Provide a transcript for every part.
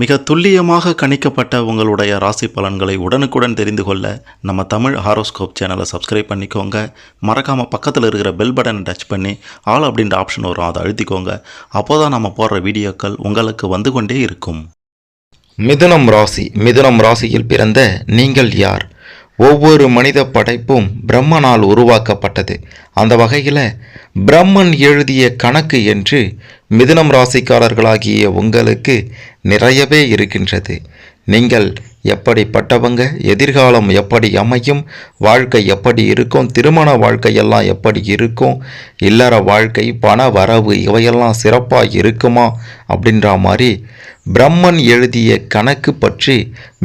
மிக துல்லியமாக கணிக்கப்பட்ட உங்களுடைய ராசி பலன்களை உடனுக்குடன் தெரிந்து கொள்ள நம்ம தமிழ் ஹாரோஸ்கோப் சேனலை சப்ஸ்கிரைப் பண்ணிக்கோங்க. மறக்காமல் பக்கத்தில் இருக்கிற பெல் பட்டனை டச் பண்ணி ஆல் அப்படின்ற ஆப்ஷன் வரும் அதை அழுத்திக்கோங்க. அப்போ தான் நம்ம போடுற வீடியோக்கள் உங்களுக்கு வந்து கொண்டே இருக்கும். மிதுனம் ராசி மிதுனம் ராசியில் பிறந்த நீங்கள் யார்? ஒவ்வொரு மனித படைப்பும் பிரம்மனால் உருவாக்கப்பட்டது. அந்த வகையில் பிரம்மன் எழுதிய கணக்கு என்று மிதுனம் ராசிக்காரர்களாகிய உங்களுக்கு நிறையவே இருக்கின்றது. நீங்கள் எப்படிப்பட்டவங்க? எதிர்காலம் எப்படி அமையும்? வாழ்க்கை எப்படி இருக்கும்? திருமண வாழ்க்கையெல்லாம் எப்படி இருக்கும்? இல்லற வாழ்க்கை பண வரவு இவையெல்லாம் சிறப்பாக இருக்குமா? அப்படின்ற மாதிரி பிரம்மன் எழுதிய கணக்கு பற்றி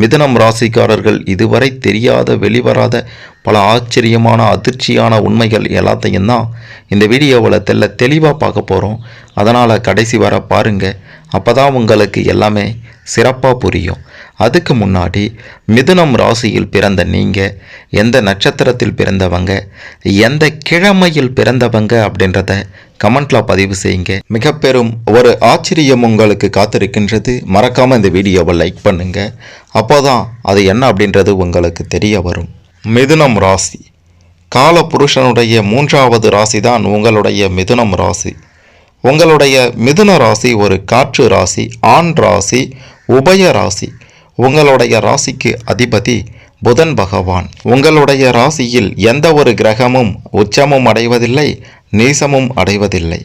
மிதனம் ராசிக்காரர்கள் இதுவரை தெரியாத வெளிவராத பல ஆச்சரியமான அதிர்ச்சியான உண்மைகள் எல்லாத்தையும் தான் இந்த வீடியோவில் தெல்ல தெளிவாக பார்க்க போகிறோம் அதனால் கடைசி வர பாருங்கள் அப்போ தான் உங்களுக்கு எல்லாமே சிறப்பாக புரியும். அதுக்கு முன்னாடி மிதுனம் ராசியில் பிறந்த நீங்கள் எந்த நட்சத்திரத்தில் பிறந்தவங்க எந்த கிழமையில் பிறந்தவங்க அப்படின்றத கமெண்ட்டில் பதிவு செய்யுங்க. மிக பெரும் ஒரு ஆச்சரியம் உங்களுக்கு காத்திருக்கின்றது. மறக்காமல் இந்த வீடியோவை லைக் பண்ணுங்கள் அப்போதான் அது என்ன அப்படின்றது உங்களுக்கு தெரிய வரும். மிதுனம் ராசி. கால புருஷனுடைய மூன்றாவது ராசி தான் உங்களுடைய மிதுனம் ராசி. உங்களுடைய மிதுன ராசி ஒரு காற்று ராசி ஆண் ராசி உபய ராசி. உங்களுடைய ராசிக்கு அதிபதி புதன் பகவான். உங்களுடைய ராசியில் எந்த ஒரு கிரகமும் உச்சமும் அடைவதில்லை நீசமும் அடைவதில்லை.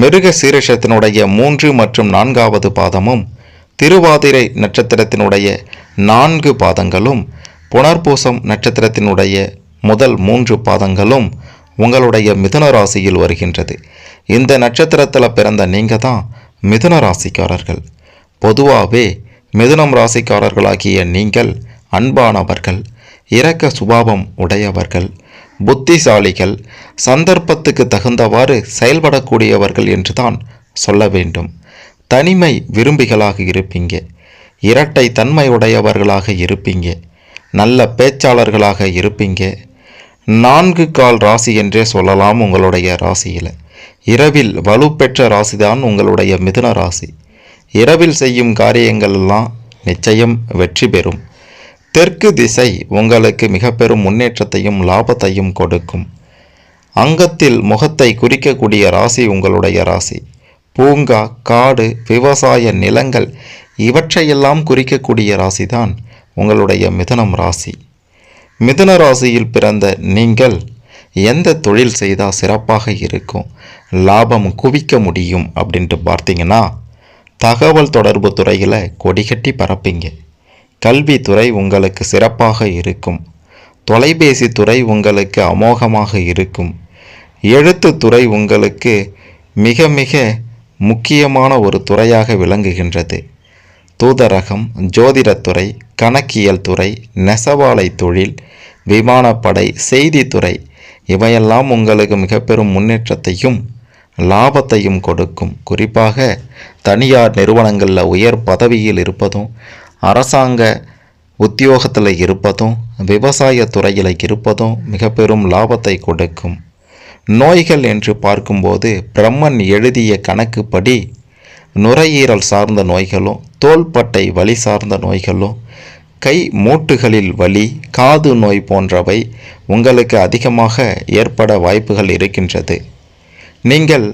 மிருக சீரிஷத்தினுடைய மூன்று மற்றும் நான்காவது பாதமும் திருவாதிரை நட்சத்திரத்தினுடைய நான்கு பாதங்களும் புனர்பூசம் நட்சத்திரத்தினுடைய முதல் மூன்று பாதங்களும் உங்களுடைய மிதுன ராசியில் வருகின்றது. இந்த நட்சத்திரத்தில் பிறந்த நீங்கள் தான் மிதுன ராசிக்காரர்கள். பொதுவாகவே மிதுனம் ராசிக்காரர்களாகிய நீங்கள் அன்பானவர்கள் இரக்க சுபாவம் உடையவர்கள் புத்திசாலிகள் சந்தர்ப்பத்துக்கு தகுந்தவாறு செயல்படக்கூடியவர்கள் என்றுதான் சொல்ல வேண்டும். தனிமை விரும்பிகளாக இருப்பீங்க. இரட்டை தன்மை உடையவர்களாக இருப்பீங்க. நல்ல பேச்சாளர்களாக இருப்பீங்க. நான்கு கால் ராசி என்றே சொல்லலாம் உங்களுடைய ராசியில். இரவில் வலுப்பெற்ற ராசிதான் உங்களுடைய மிதுன ராசி. இரவில் செய்யும் காரியங்களெல்லாம் நிச்சயம் வெற்றி பெறும். தெற்கு திசை உங்களுக்கு மிக பெரும் முன்னேற்றத்தையும் லாபத்தையும் கொடுக்கும். அங்கத்தில் முகத்தை குறிக்கக்கூடிய ராசி உங்களுடைய ராசி. பூங்கா காடு விவசாய நிலங்கள் இவற்றையெல்லாம் குறிக்கக்கூடிய ராசிதான் உங்களுடைய மிதனம் ராசி. மிதுன ராசியில் பிறந்த நீங்கள் எந்த தொழில் செய்தால் சிறப்பாக இருக்கும்? லாபம் குவிக்க முடியும் அப்படின்ட்டு பார்த்தீங்கன்னா தகவல் தொடர்பு துறையில் கொடிகட்டி பரப்பிங்க. கல்வித்துறை உங்களுக்கு சிறப்பாக இருக்கும். தொலைபேசி துறை உங்களுக்கு அமோகமாக இருக்கும். எழுத்துத்துறை உங்களுக்கு மிக மிக முக்கியமான ஒரு துறையாக விளங்குகின்றது. தூதரகம் ஜோதிடத்துறை கணக்கியல் துறை நெசவாலை தொழில் விமானப்படை செய்தித்துறை இவையெல்லாம் உங்களுக்கு மிக பெரும் முன்னேற்றத்தையும் லாபத்தையும் கொடுக்கும். குறிப்பாக தனியார் நிறுவனங்களில் உயர் பதவியில் இருப்பதும் அரசாங்க உத்தியோகத்தில் இருப்பதும் விவசாய துறையில் இருப்பதும் மிக பெரும் லாபத்தை கொடுக்கும். நோய்கள் என்று பார்க்கும்போது பிரம்மன் எழுதிய கணக்குப்படி நுரையீரல் சார்ந்த நோய்களும் தோள்பட்டை வலி சார்ந்த நோய்களும் கை மூட்டுகளில் வலி காது நோய் போன்றவை உங்களுக்கு அதிகமாக ஏற்பட வாய்ப்புகள் இருக்கின்றது. நீங்கள்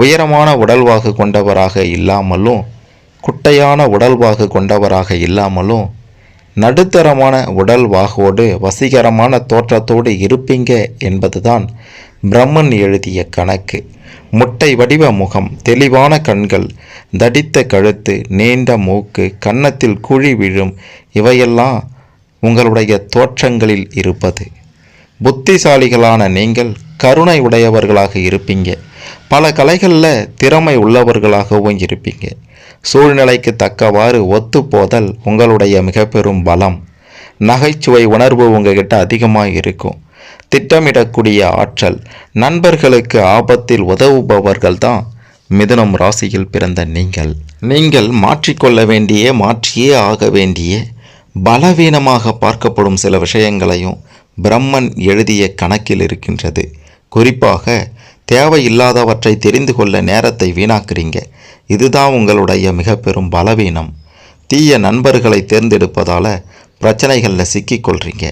உயரமான உடல்வாகு கொண்டவராக இல்லாமலும் குட்டையான உடல்வாகு கொண்டவராக இல்லாமலும் நடுத்தரமான உடல்வாகோடு வசீகரமான தோற்றத்தோடு இருப்பீங்க என்பதுதான் பிரம்மன் எழுதிய கணக்கு. முட்டை வடிவ முகம் தெளிவான கண்கள் தடித்த கழுத்து நீண்ட மூக்கு கன்னத்தில் குழி விழும் இவையெல்லாம் உங்களுடைய தோற்றங்களில் இருப்பது. புத்திசாலிகளான நீங்கள் கருணை உடையவர்களாக இருப்பீங்க. பல கலைகளில் திறமை உள்ளவர்களாகவும் இருப்பீங்க சூழ்நிலைக்கு தக்கவாறு ஒத்துப்போதல் உங்களுடைய மிக பெரும் பலம். நகைச்சுவை உணர்வு உங்ககிட்ட அதிகமாக இருக்கும் திட்டமிடக்கூடிய ஆற்றல் நண்பர்களுக்கு ஆபத்தில் உதவுபவர்கள் தான் மிதுனம் ராசியில் பிறந்த நீங்கள். நீங்கள் மாற்றிக்கொள்ள வேண்டிய மாற்றியே ஆக வேண்டிய பலவீனமாக பார்க்கப்படும் சில விஷயங்களையும் பிரம்மன் எழுதிய கணக்கில் இருக்கின்றது. குறிப்பாக தேவையில்லாதவற்றை தெரிந்து கொள்ள நேரத்தை வீணாக்குறீங்க. இதுதான் உங்களுடைய மிக பெரும் பலவீனம். தீய நண்பர்களை தேர்ந்தெடுப்பதால் பிரச்சனைகளில் சிக்கிக்கொள்கிறீங்க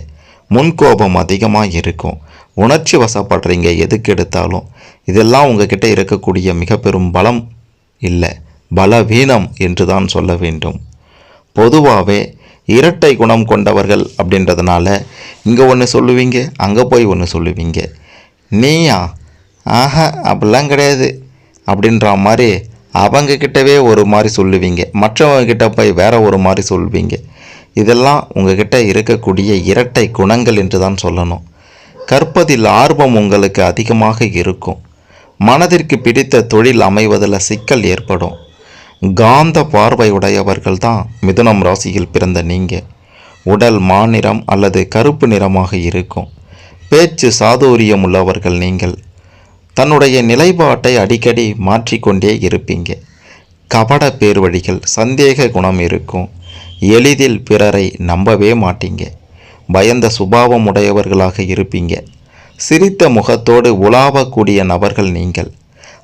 முன்கோபம் அதிகமாக இருக்கும். உணர்ச்சி வசப்படுறீங்க எதுக்கு எடுத்தாலும். இதெல்லாம் உங்ககிட்ட இருக்கக்கூடிய மிக பெரும் பலம் இல்லை பலவீனம் என்று தான் சொல்ல வேண்டும். பொதுவாகவே இரட்டை குணம் கொண்டவர்கள் அப்படின்றதுனால இங்கே ஒன்று சொல்லுவீங்க அங்கே போய் ஒன்று சொல்லுவீங்க. நீயா ஆஹா அப்படிலாம் கிடையாது. அப்படின்ற மாதிரி அவங்க கிட்டவே ஒரு மாதிரி சொல்லுவீங்க. மற்றவங்கக்கிட்ட போய் வேற ஒரு மாதிரி சொல்லுவீங்க. இதெல்லாம் உங்ககிட்ட இருக்கக்கூடிய இரட்டை குணங்கள் என்று தான் சொல்லணும். கற்பதில் ஆர்வம் உங்களுக்கு அதிகமாக இருக்கும். மனதிற்கு பிடித்த தொழில் அமைவதில் சிக்கல் ஏற்படும். காந்த பார்வை உடையவர்கள் தான் மிதுனம் ராசியில் பிறந்த நீங்கள் உடல் மாநிறம் அல்லது கருப்பு நிறமாக இருக்கும். பேச்சு சாதுரியம் உள்ளவர்கள் நீங்கள். தன்னுடைய நிலைப்பாட்டை அடிக்கடி மாற்றிக்கொண்டே இருப்பீங்க. கபட பேர்வழிகள் சந்தேக குணம் இருக்கும். எளிதில் பிறரை நம்பவே மாட்டீங்க. பயந்த சுபாவம் உடையவர்களாக இருப்பீங்க. சிரித்த முகத்தோடு உலாவக்கூடிய நபர்கள் நீங்கள்.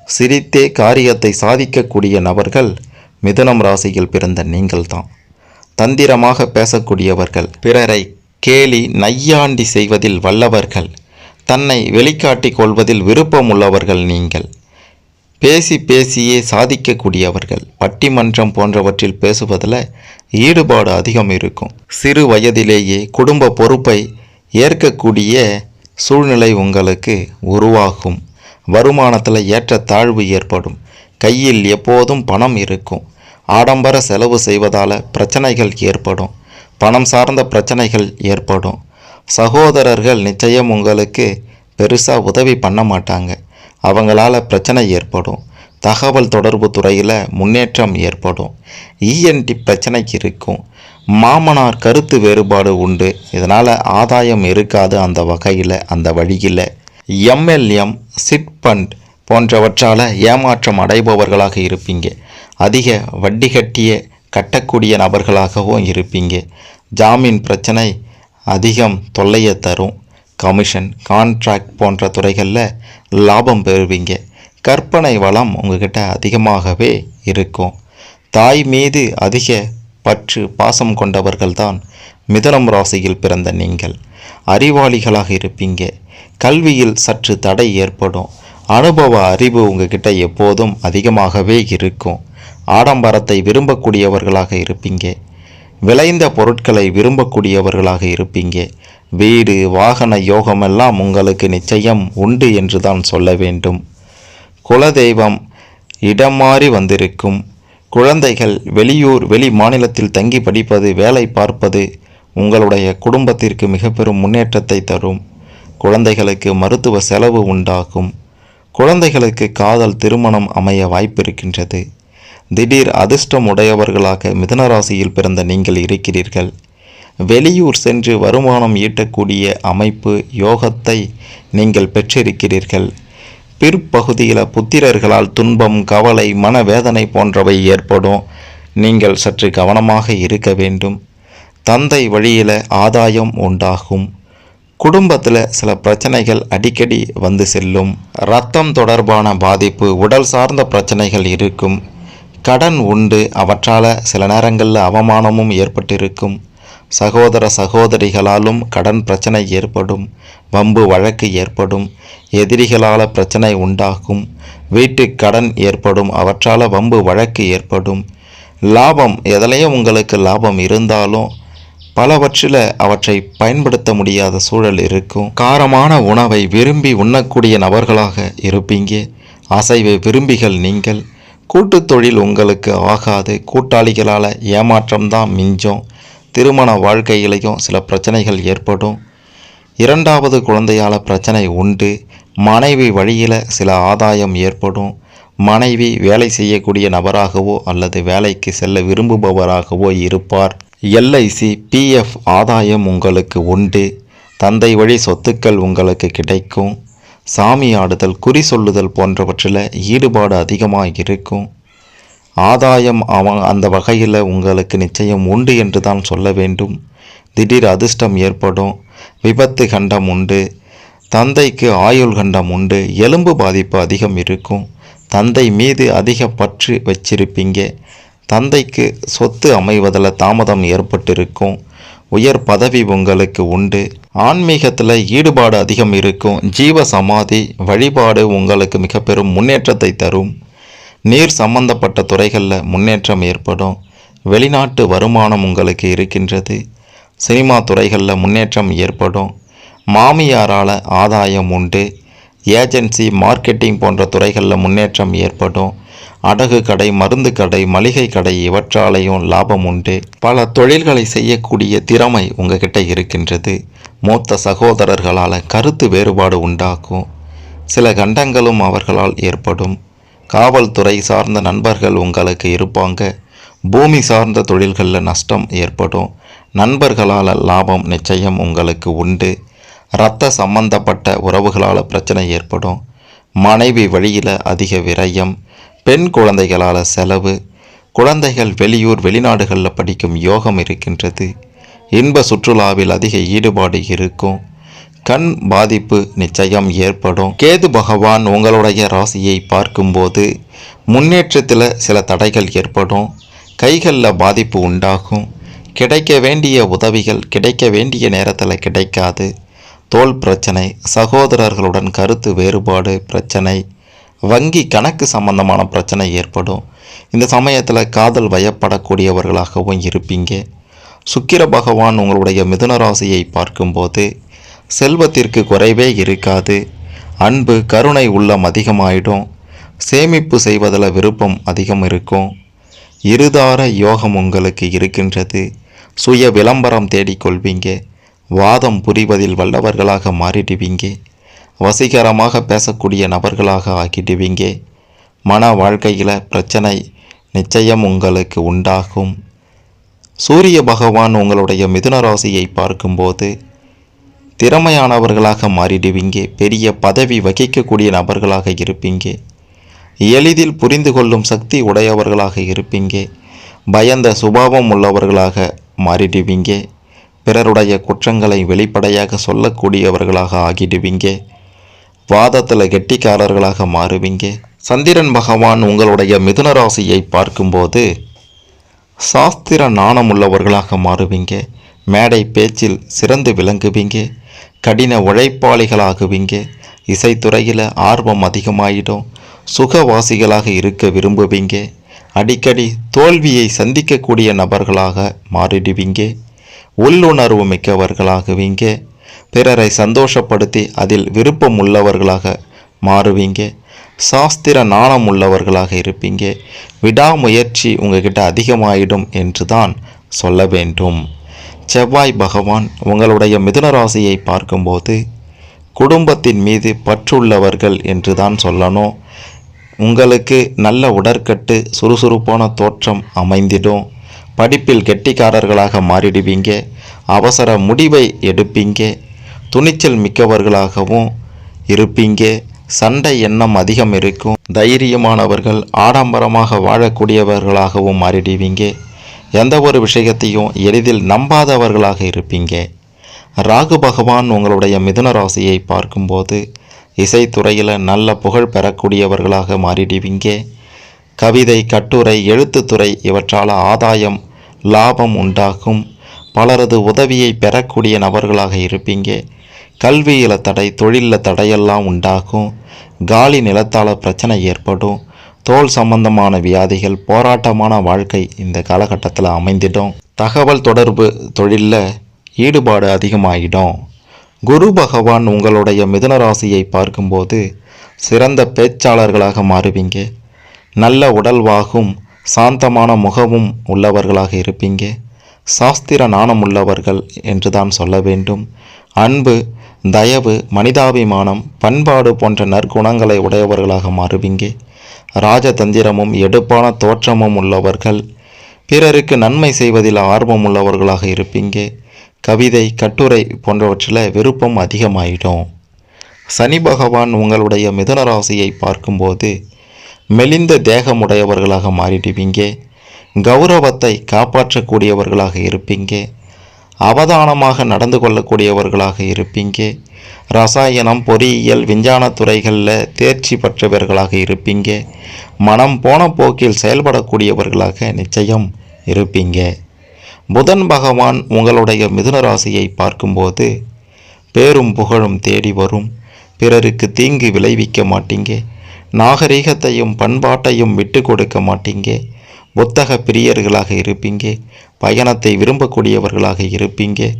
சிரித்தே காரியத்தை சாதிக்கக்கூடிய நபர்கள் மிதுனம் ராசியில் பிறந்த நீங்கள்தான். தந்திரமாக பேசக்கூடியவர்கள் பிறரை கேலி நையாண்டி செய்வதில் வல்லவர்கள். தன்னை வெளிக்காட்டிக் கொள்வதில் விருப்பம் உள்ளவர்கள் நீங்கள். பேசி பேசியே சாதிக்கக்கூடியவர்கள் பட்டிமன்றம் போன்றவற்றில் பேசுவதில் ஈடுபாடு அதிகம் இருக்கும். சிறு வயதிலேயே குடும்ப பொறுப்பை ஏற்கக்கூடிய சூழ்நிலை உங்களுக்கு உருவாகும். வருமானத்தில் ஏற்ற தாழ்வு ஏற்படும். கையில் எப்போதும் பணம் இருக்கும். ஆடம்பர செலவு செய்வதால் பிரச்சனைகள் ஏற்படும். பணம் சார்ந்த பிரச்சனைகள் ஏற்படும். சகோதரர்கள் நிச்சயம் உங்களுக்கு பெருசாக உதவி பண்ண மாட்டாங்க. அவங்களால் பிரச்சனை ஏற்படும். தகவல் தொடர்பு துறையில் முன்னேற்றம் ஏற்படும். இஎன்டி பிரச்சனை இருக்கும். மாமனார் கருத்து வேறுபாடு உண்டு. இதனால் ஆதாயம் இருக்காது அந்த வகையில் அந்த வழியில். எம்எல்எம் சிட் ஃபண்ட் போன்றவற்றால் ஏமாற்றம் அடைபவர்களாக இருப்பீங்க. அதிக வட்டி கட்டிய கட்டக்கூடிய நபர்களாகவும் இருப்பீங்க. ஜாமீன் பிரச்சனை அதிகம் தொல்லையை தரும். கமிஷன் கான்ட்ராக்ட் போன்ற துறைகளில் லாபம் பெறுவீங்க. கற்பனை வளம் உங்ககிட்ட அதிகமாகவே இருக்கும். தாய் மீது அதிக பற்று பாசம் கொண்டவர்கள்தான் மிதனம் ராசியில் பிறந்த நீங்கள். அறிவாளிகளாக இருப்பீங்க. கல்வியில் சற்று தடை ஏற்படும். அனுபவ அறிவு உங்ககிட்ட எப்போதும் அதிகமாகவே இருக்கும். ஆடம்பரத்தை விரும்பக்கூடியவர்களாக இருப்பீங்க. விளைந்த பொருட்களை விரும்பக்கூடியவர்களாக இருப்பீங்க. வீடு வாகன யோகமெல்லாம் உங்களுக்கு நிச்சயம் உண்டு என்று தான் சொல்ல வேண்டும். குலதெய்வம் இடம் மாறி வந்திருக்கும். குழந்தைகள் வெளியூர் வெளி மாநிலத்தில் தங்கி படிப்பது வேலை பார்ப்பது உங்களுடைய குடும்பத்திற்கு மிக பெரும் முன்னேற்றத்தை தரும். குழந்தைகளுக்கு மருத்துவ செலவு உண்டாகும். குழந்தைகளுக்கு காதல் திருமணம் அமைய வாய்ப்பிருக்கின்றது. திடீர் அதிர்ஷ்டம் உடையவர்களாக மிதனராசியில் பிறந்த நீங்கள் இருக்கிறீர்கள். வெளியூர் சென்று வருமானம் ஈட்டக்கூடிய அமைப்பு யோகத்தை நீங்கள் பெற்றிருக்கிறீர்கள். பிற்பகுதியில் புத்திரர்களால் துன்பம் கவலை மனவேதனை போன்றவை ஏற்படும். நீங்கள் சற்று கவனமாக இருக்க வேண்டும். தந்தை வழியில் ஆதாயம் உண்டாகும். குடும்பத்தில் சில பிரச்சனைகள் அடிக்கடி வந்து செல்லும். ரத்தம் தொடர்பான பாதிப்பு உடல் சார்ந்த பிரச்சனைகள் இருக்கும். கடன் உண்டு அவற்றால் சில நேரங்களில் அவமானமும் ஏற்பட்டிருக்கும். சகோதர சகோதரிகளாலும் கடன் பிரச்சனை ஏற்படும் வம்பு வழக்கு ஏற்படும் எதிரிகளால் பிரச்சனை உண்டாகும் வீட்டு கடன் ஏற்படும் அவற்றால் வம்பு வழக்கு ஏற்படும். லாபம் எதிலையும் உங்களுக்கு லாபம் இருந்தாலும் பலவற்றில் அவற்றை பயன்படுத்த முடியாத சூழல் இருக்கும். காரமான உணவை விரும்பி உண்ணக்கூடிய நபர்களாக இருப்பீங்க. அசைவை விரும்பிகள் நீங்கள் கூட்டு தொழில் உங்களுக்கு ஆகாது. கூட்டாளிகளால் ஏமாற்றம்தான் மிஞ்சும். திருமண வாழ்க்கையிலையும் சில பிரச்சனைகள் ஏற்படும். இரண்டாவது குழந்தையால் பிரச்சனை உண்டு. மனைவி வழியில் சில ஆதாயம் ஏற்படும். மனைவி வேலை செய்யக்கூடிய நபராகவோ அல்லது வேலைக்கு செல்ல விரும்புபவராகவோ இருப்பார். எல்ஐசி பிஎஃப் ஆதாயம் உங்களுக்கு உண்டு. தந்தை வழி சொத்துக்கள் உங்களுக்கு கிடைக்கும். சாமி ஆடுதல் குறி சொல்லுதல் போன்றவற்றில் ஈடுபாடு அதிகமாக இருக்கும் ஆதாயம் அவன் அந்த வகையில் உங்களுக்கு நிச்சயம் உண்டு என்று தான் சொல்ல வேண்டும். திடீர் அதிர்ஷ்டம் ஏற்படும் விபத்து கண்டம் உண்டு தந்தைக்கு ஆயுள் கண்டம் உண்டு எலும்பு பாதிப்பு அதிகம் இருக்கும். தந்தை மீது அதிக பற்று வச்சிருப்பீங்க. தந்தைக்கு சொத்து அமைவதில் தாமதம் ஏற்பட்டிருக்கும். உயர் பதவி உங்களுக்கு உண்டு. ஆன்மீகத்தில் ஈடுபாடு அதிகம் இருக்கும். ஜீவ சமாதி வழிபாடு உங்களுக்கு மிக பெரும் முன்னேற்றத்தை தரும். நீர் சம்பந்தப்பட்ட துறைகளில் முன்னேற்றம் ஏற்படும். வெளிநாட்டு வருமானம் உங்களுக்கு இருக்கின்றது. சினிமா துறைகளில் முன்னேற்றம் ஏற்படும். மாமியாரால் ஆதாயம் உண்டு. ஏஜென்சி மார்க்கெட்டிங் போன்ற துறைகளில் முன்னேற்றம் ஏற்படும். அடகு கடை மருந்து கடை மளிகை கடை இவற்றாலேயும் லாபம் உண்டு. பல தொழில்களை செய்யக்கூடிய திறமை உங்ககிட்ட இருக்கின்றது. மூத்த சகோதரர்களால் கருத்து வேறுபாடு உண்டாக்கும். சில கண்டங்களும் அவர்களால் ஏற்படும். காவல்துறை சார்ந்த நண்பர்கள் உங்களுக்கு இருப்பாங்க. பூமி சார்ந்த தொழில்களில் நஷ்டம் ஏற்படும். நண்பர்களால் லாபம் நிச்சயம் உங்களுக்கு உண்டு. இரத்த சம்பந்தப்பட்ட உறவுகளால் பிரச்சனை ஏற்படும். மனைவி வழியில் அதிக விரயம். பெண் குழந்தைகளால் செலவு குழந்தைகள் வெளியூர் வெளிநாடுகளில் படிக்கும் யோகம் இருக்கின்றது. இன்ப சுற்றுலாவில் அதிக ஈடுபாடு இருக்கும். கண் பாதிப்பு நிச்சயம் ஏற்படும். கேது பகவான் உங்களுடைய ராசியை பார்க்கும்போது முன்னேற்றத்தில் சில தடைகள் ஏற்படும். கைகளில் பாதிப்பு உண்டாகும். கிடைக்க வேண்டிய உதவிகள் கிடைக்க வேண்டிய நேரத்தில் கிடைக்காது. தோல் பிரச்சனை சகோதரர்களுடன் கருத்து வேறுபாடு பிரச்சனை வங்கி கணக்கு சம்பந்தமான பிரச்சனை ஏற்படும். இந்த சமயத்தில் காதல் வயப்படக்கூடியவர்களாகவும் இருப்பீங்க. சுக்கிர பகவான் உங்களுடைய மிதுன ராசியை பார்க்கும்போது செல்வத்திற்கு குறைவே இருக்காது. அன்பு கருணை உள்ளம் அதிகமாயிடும். சேமிப்பு செய்வதில் விருப்பம் அதிகம் இருக்கும். இருதார யோகம் உங்களுக்கு இருக்கின்றது. சுய விளம்பரம் தேடிக்கொள்வீங்க. வாதம் புரிவதில் வல்லவர்களாக மாறிடுவீங்க. வசீகரமாக பேசக்கூடிய நபர்களாக ஆக்கிடுவீங்க மன வாழ்க்கையில் பிரச்சனை நிச்சயம் உங்களுக்கு உண்டாகும். சூரிய பகவான் உங்களுடைய மிதுன ராசியை பார்க்கும்போது திறமையானவர்களாக மாறிடுவீங்க. பெரிய பதவி வகிக்கக்கூடிய நபர்களாக இருப்பீங்க. எளிதில் புரிந்து கொள்ளும் சக்தி உடையவர்களாக இருப்பீங்க. பயந்த சுபாவம் உள்ளவர்களாக மாறிடுவீங்க. பிறருடைய குற்றங்களை வெளிப்படையாக சொல்லக்கூடியவர்களாக ஆகிடுவீங்க. வாதத்தில் கெட்டிக்காரர்களாக மாறுவீங்க. சந்திரன் பகவான் உங்களுடைய மிதுன ராசியை பார்க்கும்போது சாஸ்திர நாணம் உள்ளவர்களாக மாறுவீங்க. மேடை பேச்சில் சிறந்து விளங்குவீங்க. கடின உழைப்பாளிகளாகுவீங்க. இசைத்துறையில் ஆர்வம் அதிகமாயிடும். சுகவாசிகளாக இருக்க விரும்புவீங்க. அடிக்கடி தோல்வியை சந்திக்கக்கூடிய நபர்களாக மாறிடுவீங்க. உள்ளுணர்வு மிக்கவர்களாகுவீங்க. பிறரை சந்தோஷப்படுத்தி அதில் விருப்பம் உள்ளவர்களாக மாறுவீங்க. சாஸ்திர நாணம் உள்ளவர்களாக இருப்பீங்க. விடாமுயற்சி உங்ககிட்ட அதிகமாயிடும் என்று தான் சொல்ல வேண்டும். செவ்வாய் பகவான் உங்களுடைய மிதுன ராசியை பார்க்கும்போது குடும்பத்தின் மீது பற்றுள்ளவர்கள் என்று தான் சொல்லணும். உங்களுக்கு நல்ல உடற்கட்டு சுறுசுறுப்பான தோற்றம் அமைந்திடும். படிப்பில் கெட்டிக்காரர்களாக மாறிடுவீங்க. அவசர முடிவை எடுப்பீங்க. துணிச்சல் மிக்கவர்களாகவும் இருப்பீங்க. சண்டை எண்ணம் அதிகம் இருக்கும். தைரியமானவர்கள் ஆடம்பரமாக வாழக்கூடியவர்களாகவும் மாறிடுவீங்க. எந்த ஒரு விஷயத்தையும் எளிதில் நம்பாதவர்களாக இருப்பீங்க. ராகு பகவான் உங்களுடைய மிதுன ராசியை பார்க்கும்போது இசைத்துறையில் நல்ல புகழ் பெறக்கூடியவர்களாக மாறிடுவீங்க. கவிதை கட்டுரை எழுத்துத்துறை இவற்றால் ஆதாயம் லாபம் உண்டாகும். பலரது உதவியை பெறக்கூடிய நபர்களாக இருப்பீங்க. கல்வியில் தடை தொழிலில் தடையெல்லாம் உண்டாகும். காலி நிலத்தால் பிரச்சனை ஏற்படும். தோல் சம்பந்தமான வியாதிகள் போராட்டமான வாழ்க்கை இந்த காலகட்டத்தில் அமைந்திடும். தகவல் தொடர்பு தொழிலில் ஈடுபாடு அதிகமாகிடும் குரு பகவான் உங்களுடைய மிதுன ராசியை பார்க்கும்போது சிறந்த பேச்சாளர்களாக மாறுவீங்க. நல்ல உடல்வாகும் சாந்தமான முகமும் உள்ளவர்களாக இருப்பீங்க. சாஸ்திர நாணம் உள்ளவர்கள் என்று தான் சொல்ல வேண்டும். அன்பு தயவு மனிதாபிமானம் பண்பாடு போன்ற நற்குணங்களை உடையவர்களாக மாறுவீங்க. ராஜதந்திரமும் எடுப்பான தோற்றமும் உள்ளவர்கள் பிறருக்கு நன்மை செய்வதில் ஆர்வம் உள்ளவர்களாக இருப்பீங்க. கவிதை கட்டுரை போன்றவற்றில் விருப்பம் அதிகமாயிடும். சனி பகவான் உங்களுடைய மிதுன ராசியை பார்க்கும்போது மெலிந்த தேகமுடையவர்களாக மாறிடுவீங்க. கௌரவத்தை காப்பாற்றக்கூடியவர்களாக இருப்பீங்க. அவதானமாக நடந்து கொள்ளக்கூடியவர்களாக இருப்பீங்க. ரசாயனம் பொறியியல் விஞ்ஞான துறைகளில் தேர்ச்சி பெற்றவர்களாக இருப்பீங்க. மனம் போன போக்கில் செயல்படக்கூடியவர்களாக நிச்சயம் இருப்பீங்க. புதன் பகவான் உங்களுடைய மிதுன ராசியை பார்க்கும்போது பேரும் புகழும் தேடி வரும். பிறருக்கு தீங்கு விளைவிக்க மாட்டீங்க. நாகரிகத்தையும் பண்பாட்டையும் விட்டு கொடுக்க மாட்டீங்க. புத்தக பிரியர்களாக இருப்பீங்க பயணத்தை விரும்பக்கூடியவர்களாக இருப்பீங்க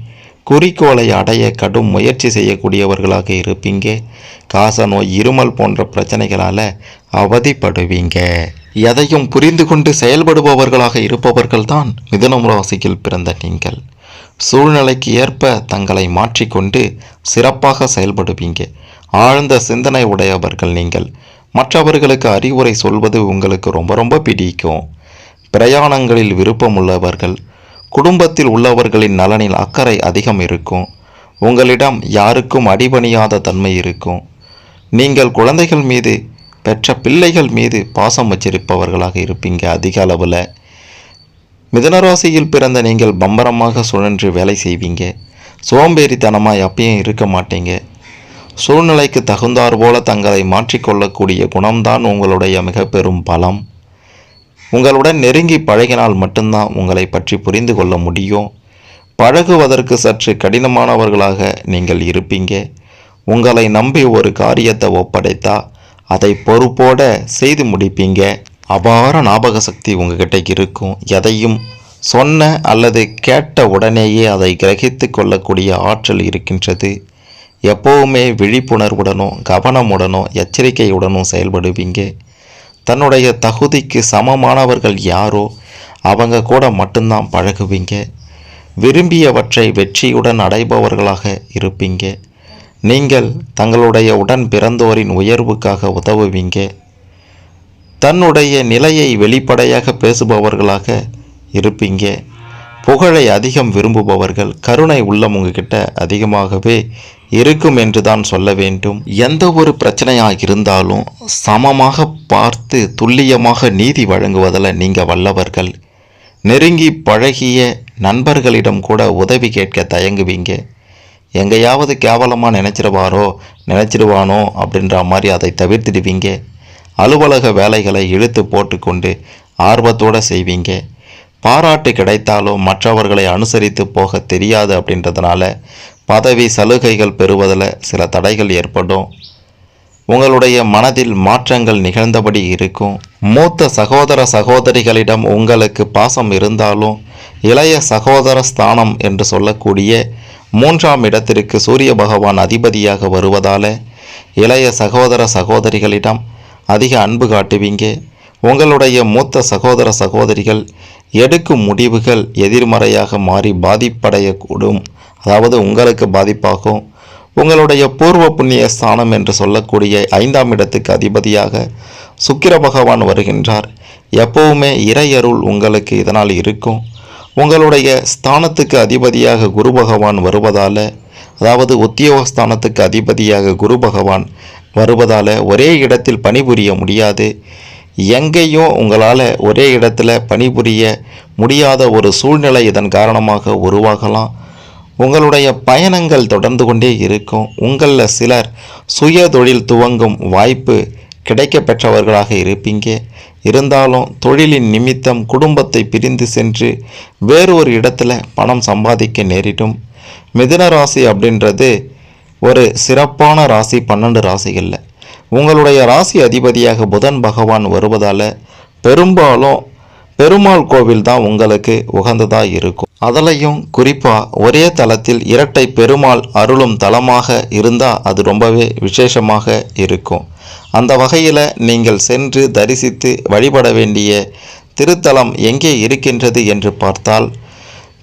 குறிக்கோளை அடைய கடும் முயற்சி செய்யக்கூடியவர்களாக இருப்பீங்க காச நோய் இருமல் போன்ற பிரச்சனைகளால் அவதிப்படுவீங்க. எதையும் புரிந்து கொண்டு செயல்படுபவர்களாக இருப்பவர்கள்தான் மிதுனம் ராசியில் பிறந்த நீங்கள். சூழ்நிலைக்கு ஏற்ப தங்களை மாற்றிக்கொண்டு சிறப்பாக செயல்படுவீங்க. ஆழ்ந்த சிந்தனை உடையவர்கள் நீங்கள். மற்றவர்களுக்கு அறிவுரை சொல்வது உங்களுக்கு ரொம்ப ரொம்ப பிடிக்கும். பிரயாணங்களில் விருப்பம் உள்ளவர்கள் குடும்பத்தில் உள்ளவர்களின் நலனில் அக்கறை அதிகம் இருக்கும். உங்களிடம் யாருக்கும் அடிபணியாத தன்மை இருக்கும். நீங்கள் குழந்தைகள் மீது பெற்ற பிள்ளைகள் மீது பாசம் வச்சிருப்பவர்களாக இருப்பீங்க அதிக அளவில். மிதனராசியில் பிறந்த நீங்கள் பம்பரமாக சுழன்று வேலை செய்வீங்க. சோம்பேறித்தனமாக அப்பயும் இருக்க மாட்டீங்க. சூழ்நிலைக்கு தகுந்தாற்போல தங்களை மாற்றிக்கொள்ளக்கூடிய குணம்தான் உங்களுடைய மிக பெரும் பலம். உங்களுடன் நெருங்கி பழகினால் மட்டும்தான் உங்களை பற்றி புரிந்து கொள்ள முடியும். பழகுவதற்கு சற்று கடினமானவர்களாக நீங்கள் இருப்பீங்க. உங்களை நம்பி ஒரு காரியத்தை ஒப்படைத்தா அதை பொறுப்போட செய்து முடிப்பீங்க. அபார ஞாபக சக்தி உங்ககிட்ட இருக்கும். எதையும் சொன்ன அல்லது கேட்ட உடனேயே அதை கிரகித்து கொள்ளக்கூடிய ஆற்றல் இருக்கின்றது. எப்போவுமே விழிப்புணர்வுடனும் கவனமுடனும் எச்சரிக்கையுடனும் செயல்படுவீங்க. தன்னுடைய தகுதிக்கு சமமானவர்கள் யாரோ அவங்க கூட மட்டும்தான் பழகுவீங்க. விரும்பியவற்றை வெற்றியுடன் அடைபவர்களாக இருப்பீங்க. நீங்கள் தங்களுடைய உடன் பிறந்தோரின் உயர்வுக்காக உதவுவீங்க. தன்னுடைய நிலையை வெளிப்படையாக பேசுபவர்களாக இருப்பீங்க. புகழை அதிகம் விரும்புபவர்கள் கருணை உள்ளம் உங்ககிட்ட அதிகமாகவே இருக்கும் என்று தான் சொல்ல வேண்டும். எந்த ஒரு பிரச்சனையாக இருந்தாலும் சமமாக பார்த்து துல்லியமாக நீதி வழங்குவதில் நீங்கள் வல்லவர்கள். நெருங்கி பழகிய நண்பர்களிடம் கூட உதவி கேட்க தயங்குவீங்க. எங்கேயாவது கேவலமாக நினச்சிடுவாரோ நினச்சிடுவானோ அப்படின்ற மாதிரி அதை தவிர்த்திடுவீங்க. அலுவலக வேலைகளை இழுத்து போட்டுக்கொண்டு ஆர்வத்தோடு செய்வீங்க. பாராட்டு கிடைத்தாலும் மற்றவர்களை அனுசரித்து போக தெரியாது அப்படின்றதுனால பதவி சலுகைகள் பெறுவதில் சில தடைகள் ஏற்படும். உங்களுடைய மனதில் மாற்றங்கள் நிகழ்ந்தபடி இருக்கும். மூத்த சகோதர சகோதரிகளிடம் உங்களுக்கு பாசம் இருந்தாலும் இளைய சகோதர ஸ்தானம் என்று சொல்லக்கூடிய மூன்றாம் இடத்திற்கு சூரிய பகவான் அதிபதியாக வருவதால் இளைய சகோதர சகோதரிகளிடம் அதிக அன்பு காட்டுவீங்க. உங்களுடைய மூத்த சகோதர சகோதரிகள் எடுக்கும் முடிவுகள் எதிர்மறையாக மாறி பாதிப்படையக்கூடும். அதாவது உங்களுக்கு பாதிப்பாகும். உங்களுடைய பூர்வ புண்ணிய ஸ்தானம் என்று சொல்லக்கூடிய ஐந்தாம் இடத்துக்கு அதிபதியாக சுக்கிர பகவான் வருகின்றார். எப்பவுமே இறையருள் உங்களுக்கு இதனால் இருக்கும். உங்களுடைய ஸ்தானத்துக்கு அதிபதியாக குரு பகவான் வருவதால் அதாவது உத்தியோகஸ்தானத்துக்கு அதிபதியாக குரு பகவான் வருவதால் ஒரே இடத்தில் பணிபுரிய முடியாது. எங்கேயும் உங்களால் ஒரே இடத்துல பணிபுரிய முடியாத ஒரு சூழ்நிலை இதன் காரணமாக உருவாகலாம். உங்களுடைய பயணங்கள் தொடர்ந்து கொண்டே இருக்கும். உங்களில் சிலர் சுய தொழில் துவங்கும் வாய்ப்பு கிடைக்க பெற்றவர்களாக இருப்பீங்க. இருந்தாலும் தொழிலின் நிமித்தம் குடும்பத்தை பிரிந்து சென்று வேறு ஒரு இடத்துல பணம் சம்பாதிக்க நேரிடும். மிதுன ராசி அப்படின்றது ஒரு சிறப்பான ராசி பன்னெண்டு ராசிகளில். உங்களுடைய ராசி அதிபதியாக புதன் பகவான் வருவதால் பெரும்பாலும் பெருமாள் கோவில் தான் உங்களுக்கு உகந்ததாக இருக்கும். அதலையும் குறிப்பாக ஒரே தலத்தில் இரட்டை பெருமாள் அருளும் தலமாக இருந்தால் அது ரொம்பவே விசேஷமாக இருக்கும். அந்த வகையில் நீங்கள் சென்று தரிசித்து வழிபட வேண்டிய திருத்தலம் எங்கே இருக்கின்றது என்று பார்த்தால்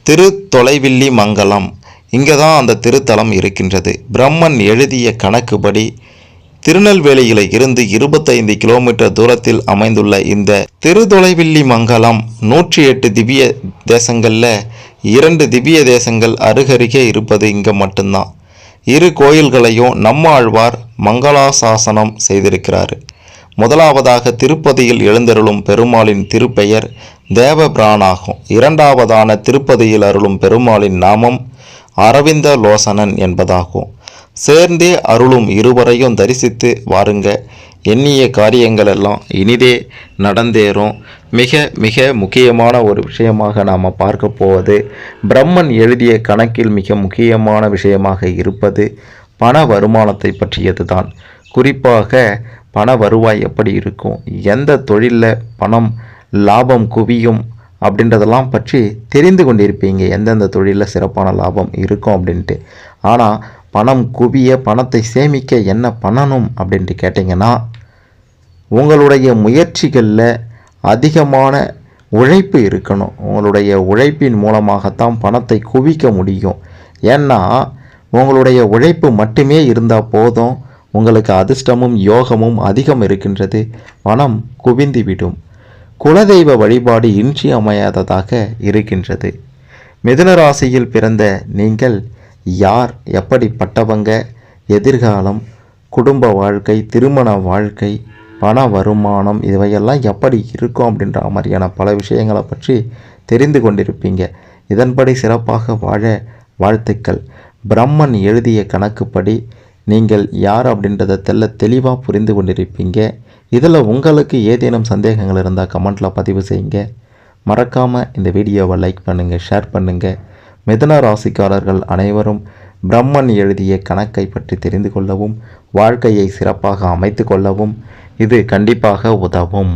திருத்தொலைவில்லி மங்கலம். இங்கே தான் அந்த திருத்தலம் இருக்கின்றது. பிரம்மன் எழுதிய கணக்குப்படி திருநெல்வேலியில் இருந்து இருபத்தைந்து கிலோமீட்டர் தூரத்தில் அமைந்துள்ள இந்த திருதொலைவில்லி மங்கலம் நூற்றி எட்டு திவ்ய தேசங்களில் இரண்டு திவ்ய தேசங்கள் அருகருகே இருப்பது இங்கே மட்டும்தான். இரு கோயில்களையும் நம்மாழ்வார் மங்களாசாசனம் செய்திருக்கிறார். முதலாவதாக திருப்பதியில் எழுந்தருளும் பெருமாளின் திருப்பெயர் தேவபிரானாகும். இரண்டாவதான திருப்பதியில் அருளும் பெருமாளின் நாமம் அரவிந்த லோசனன் என்பதாகும். சேர்ந்தே அருளும் இருவரையும் தரிசித்து வாருங்க. எண்ணிய காரியங்களெல்லாம் இனிதே நடந்தேறும். மிக மிக முக்கியமான ஒரு விஷயமாக நாம் பார்க்க போவது பிரம்மன் எழுதிய கணக்கில் மிக முக்கியமான விஷயமாக இருப்பது பண வருமானத்தை பற்றியது தான் குறிப்பாக பண வருவாய் எப்படி இருக்கும்? எந்த தொழிலில் பணம் லாபம் குவியும்? அப்படின்றதெல்லாம் பற்றி தெரிந்து கொண்டிருப்பீங்க. எந்தெந்த தொழிலில் சிறப்பான லாபம் இருக்கும் அப்படின்ட்டு. ஆனால் பணம் குவிய பணத்தை சேமிக்க என்ன பண்ணணும் அப்படின்ட்டு கேட்டிங்கன்னா உங்களுடைய முயற்சிகளில் அதிகமான உழைப்பு இருக்கணும். உங்களுடைய உழைப்பின் மூலமாகத்தான் பணத்தை குவிக்க முடியும். ஏன்னா உங்களுடைய உழைப்பு மட்டுமே இருந்தால் போதும் உங்களுக்கு அதிர்ஷ்டமும் யோகமும் அதிகம் இருக்கின்றது. பணம் குவிந்துவிடும் குலதெய்வ வழிபாடு இன்றியமையாததாக இருக்கின்றது. மிதுன ராசியில் பிறந்த நீங்கள் யார் எப்படிப்பட்டவங்க? எதிர்காலம் குடும்ப வாழ்க்கை திருமண வாழ்க்கை பண வருமானம் இவையெல்லாம் எப்படி இருக்கும் அப்படின்ற மாதிரியான பல விஷயங்களை பற்றி தெரிந்து கொண்டிருப்பீங்க. இதன்படி சிறப்பாக வாழ வாழ்த்துக்கள். பிரம்மன் எழுதிய கணக்குப்படி நீங்கள் யார் அப்படின்றத தெல்ல தெளிவாக புரிந்து கொண்டிருப்பீங்க. இதில் உங்களுக்கு ஏதேனும் சந்தேகங்கள் இருந்தால் கமெண்ட்டில் பதிவு செய்யுங்க. மறக்காமல் இந்த வீடியோவை லைக் பண்ணுங்கள் ஷேர் பண்ணுங்கள் மிதன ராசிக்காரர்கள் அனைவரும் பிரம்மன் எழுதிய கணக்கை பற்றி தெரிந்து கொள்ளவும் வாழ்க்கையை சிறப்பாக அமைத்து கொள்ளவும் இது கண்டிப்பாக உதவும்.